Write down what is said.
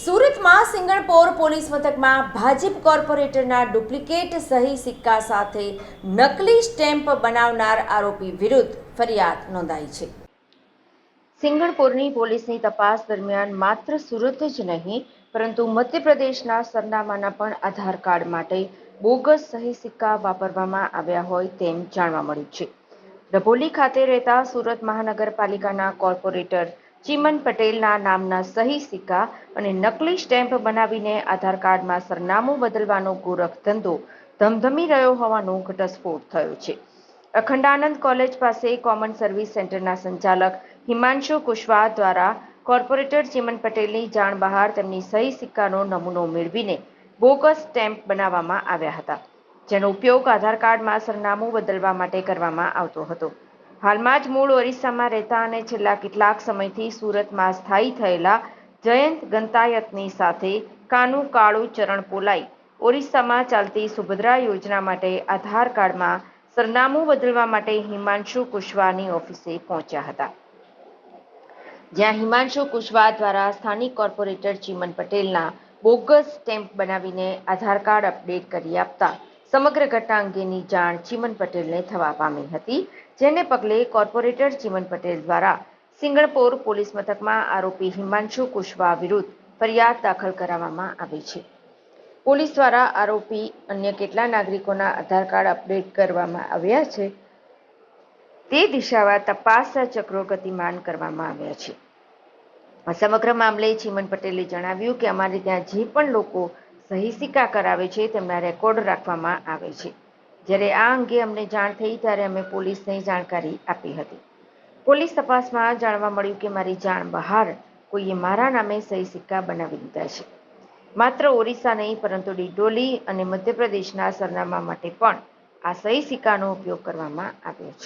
સુરતમાં સિંગણપોર પોલીસ મથકમાં ભાજપ કોર્પોરેટરના ડુપ્લિકેટ સહી સિક્કા સાથે નકલી સ્ટેમ્પ બનાવનાર આરોપી વિરુદ્ધ ફરિયાદ નોંધાઈ છે. સિંગણપોરની પોલીસની તપાસ દરમિયાન માત્ર સુરત જ નહીં, પરંતુ મધ્યપ્રદેશના સરનામાના પણ આધાર કાર્ડ માટે બોગસ સહી સિક્કા વાપરવામાં આવ્યા હોય તેમ જાણવા મળ્યું છે. ડભોલી ખાતે રહેતા સુરત મહાનગરપાલિકાના કોર્પોરેટર ચિમન પટેલના નામના સહી સિક્કા અને નકલી સ્ટેમ્પ બનાવીને આધાર કાર્ડમાં સરનામું બદલવાનો ગોરખ ધંધો ધમધમી રહ્યો હોવાનો ઘટસ્ફોટ થયો છે. અખંડાનંદ કોલેજ પાસે કોમન સર્વિસ સેન્ટરના સંચાલક હિમાંશુ કુશવાહ દ્વારા કોર્પોરેટર ચિમન પટેલની જાણ બહાર તેમની સહી સિક્કાનો નમૂનો મેળવીને બોગસ સ્ટેમ્પ બનાવવામાં આવ્યા હતા, જેનો ઉપયોગ આધાર કાર્ડમાં સરનામું બદલવા માટે કરવામાં આવતો હતો. હાલમાં જ મૂળ ઓરિસ્સામાં રહેતા અને છેલ્લા કેટલાક સમયથી સુરતમાં સ્થાયી થયેલા જયંત ગંતાયતની સાથે કાનુ કાળુ ચરણ પોલાઈ ઓરિસ્સામાં ચાલતી સુભદ્રા યોજના માટે આધાર કાર્ડમાં સરનામું બદલવા માટે હિમાંશુ કુશવાહની ઓફિસે પહોંચ્યા હતા. જ્યાં હિમાંશુ કુશવાહ દ્વારા સ્થાનિક કોર્પોરેટર ચિમન પટેલના બોગસ સ્ટેમ્પ બનાવીને આધાર કાર્ડ અપડેટ કરી આપતા સમગ્ર ઘટના અંગેની જાણ ચીમન પટેલને થવા પામી હતી, જેને પગલે કોર્પોરેટર ચીમન પટેલ દ્વારા સિંગણપોર પોલીસ મથકમાં આરોપી હિમાંશુ કુશવાહ વિરુદ્ધ ફરિયાદ દાખલ કરાવવામાં આવી છે. પોલીસ દ્વારા આરોપી અન્ય કેટલા નાગરિકોના આધાર કાર્ડ અપડેટ કરવામાં આવ્યા છે, તે દિશામાં તપાસ ચક્રો ગતિમાન કરવામાં આવ્યા છે. સમગ્ર મામલે ચીમન પટેલે જણાવ્યું કે અમારે ત્યાં જે પણ લોકો સહી સિક્કા કરાવે છે, તેમના રેકોર્ડ રાખવામાં આવે છે. જ્યારે આ અંગે અમને જાણ થઈ ત્યારે અમે પોલીસને જાણકારી આપી હતી. પોલીસ તપાસમાં જાણવા મળ્યું કે મારી જાણ બહાર કોઈએ મારા નામે સહી સિક્કા બનાવી દીધા છે. માત્ર ઓરિસ્સા નહીં, પરંતુ ડિડોલી અને મધ્યપ્રદેશના સરનામા માટે પણ આ સહી સિક્કાનો ઉપયોગ કરવામાં આવ્યો છે.